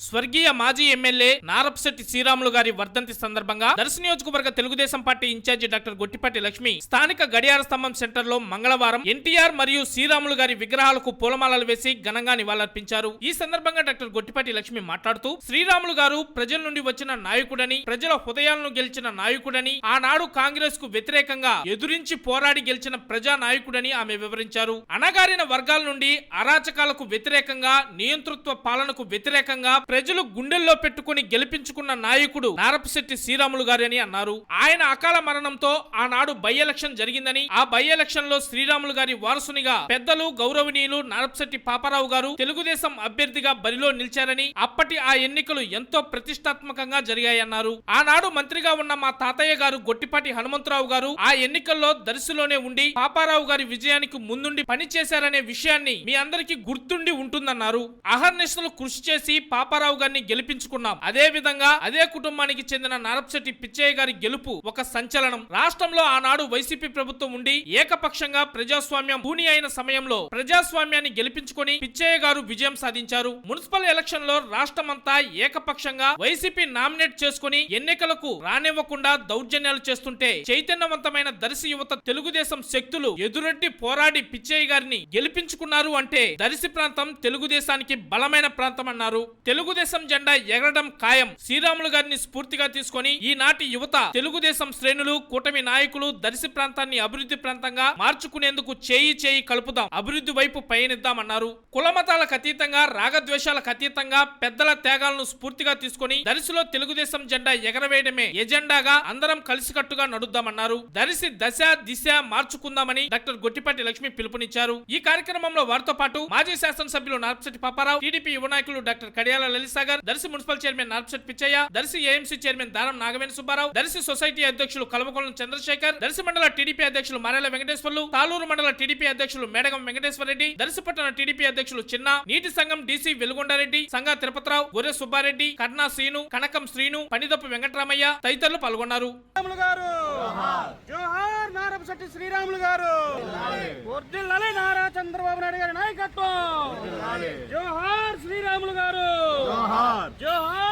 స్వర్గీయ మాజీ ఎమ్మెల్యే నారప్శెట్టి శ్రీరాములు గారి వర్ధంతి సందర్భంగా దర్శ నియోజకవర్గ Telugu Desam party incharge doctor Gottipati Lakshmi స్థానిక గడియార స్తంభం సెంటర్లో మంగళవారం ఎన్టీఆర్ మరియు శ్రీరాములు గారి విగ్రహాలకు పూలమాలలు వేసి ఘనంగా నివాళులర్పించారు. ఈ సందర్భంగా డాక్టర్ గొట్టిపాటి లక్ష్మి మాట్లాడుతూ శ్రీరాములు గారు ప్రజల నుండి వచ్చిన నాయకుడని ప్రజల హృదయాలను గెలిచిన నాయకుడని ఆనాడు కాంగ్రెస్కు వ్యతిరేకంగా ఎదురించి పోరాడి గెలిచిన ప్రజా నాయకుడని ఆమె వివరించారు. అణగారిన వర్గాల నుండి అరాచకాలకు వ్యతిరేకంగా నియంతృత్వ పాలనకు వ్యతిరేకంగా ప్రజలు గుండెల్లో పెట్టుకుని గెలిపించుకున్న నాయకుడు నారపశెట్టి శ్రీరాములు గారని అన్నారు. ఆయన అకాల మరణంతో ఆనాడు బై ఎలక్షన్ జరిగిందని ఆ బై ఎలక్షన్లో శ్రీరాములు గారి వారసునిగా పెద్దలు గౌరవనీయులు నారపశెట్టి పాపారావు గారు తెలుగుదేశం అభ్యర్థిగా బరిలో నిలిచారని అప్పటి ఆ ఎన్నికలు ఎంతో ప్రతిష్టాత్మకంగా జరిగాయన్నారు. ఆనాడు మంత్రిగా ఉన్న మా తాతయ్య గారు గొట్టిపాటి హనుమంతరావు గారు ఆ ఎన్నికల్లో దర్శిలోనే ఉండి పాపారావు గారి విజయానికి ముందుండి పనిచేశారనే విషయాన్ని మీ అందరికీ గుర్తుండి ఉంటుందన్నారు. అహర్నిశలు కృషి చేసి పాప పాపారావు గారిని గెలిపించుకున్నాం. అదే విధంగా అదే కుటుంబానికి చెందిన నారప్శెట్టి పిచ్చయ్య గారి గెలుపు ఒక సంచలనం. రాష్ట్రంలో ఆనాడు వైసీపీ ప్రభుత్వం ఉండి ఏకపక్షంగా ప్రజాస్వామ్యం భూని అయిన సమయంలో ప్రజాస్వామ్యాన్ని గెలిపించుకొని పిచ్చయ్య గారు విజయం సాధించారు. మున్సిపల్ ఎలక్షన్లో రాష్ట్రమంతా ఏకపక్షంగా వైసీపీ నామినేట్ చేసుకుని ఎన్నికలకు రానివ్వకుండా దౌర్జన్యాలు చేస్తుంటే చైతన్యవంతమైన దర్శి యువత తెలుగుదేశం శక్తులు ఎదురొడ్డి పోరాడి పిచ్చయ్య గారిని గెలిపించుకున్నారు అంటే దర్శి ప్రాంతం తెలుగుదేశానికి బలమైన ప్రాంతం అన్నారు తెలుగు తెలుగుదేశం జెండా ఎగరడం ఖాయం. శ్రీరాములు గారిని స్ఫూర్తిగా తీసుకొని ఈనాటి యువత తెలుగుదేశం శ్రేణులు కూటమి నాయకులు దరిశి ప్రాంతాన్ని అభివృద్ధి ప్రాంతంగా మార్చుకునేందుకు చేయి చేయి కలుపుదాం. అభివృద్ధి వైపు పయనిద్దామన్నారు. కులమతాలకు అతీతంగా రాగద్వేషాలకు అతీతంగా పెద్దల త్యాగాలను స్ఫూర్తిగా తీసుకొని దరిసిలో తెలుగుదేశం జెండా ఎగరవేయడమే ఎజెండాగా అందరం కలిసికట్టుగా నడుద్దామన్నారు. దరిసి దశ దిశ మార్చుకుందామని డాక్టర్ గొట్టిపాటి లక్ష్మి పిలుపునిచ్చారు. ఈ కార్యక్రమంలో వారితో పాటు మాజీ శాసనసభ్యులు నార్పశెట్టి పాపారావు టీడీపీ యువ నాయకులు doctor Kadiyala Lalisagar Darsi municipal chairman Narpasetti Pichaiah Darsi AMC chairman Daram Nagaveni Subbarao Darsi society అధ్యక్షులు కలవకొండ చంద్రశేఖర్ దర్శి మండల టీడీపీ అధ్యక్షులు మరేల వెంకటేశ్వర్లు తాలూరు మండల టీడీపీ అధ్యక్షులు మేడగం వెంకటేశ్వర రెడ్డి దర్శిపట్టణ టీడీపీ అధ్యక్షులు చిన్న నీటి సంఘం డీసీ వెలుగొండారెడ్డి సంగా తిరుపతిరావు గొర్రె సుబ్బారెడ్డి కర్ణా శ్రీను కనకం శ్రీను పనిదప్పు వెంకటరామయ్య తదితరులు పాల్గొన్నారు. శ్రీరాములు గారు! జోహార్ నారపశెట్టి శ్రీరాములు గారు! వర్ధిల్లాలి నారా చంద్రబాబు నాయుడు గారి నాయకత్వం! జోహార్ శ్రీరాములు గారు జోహార్ శ్రీరాములు గారు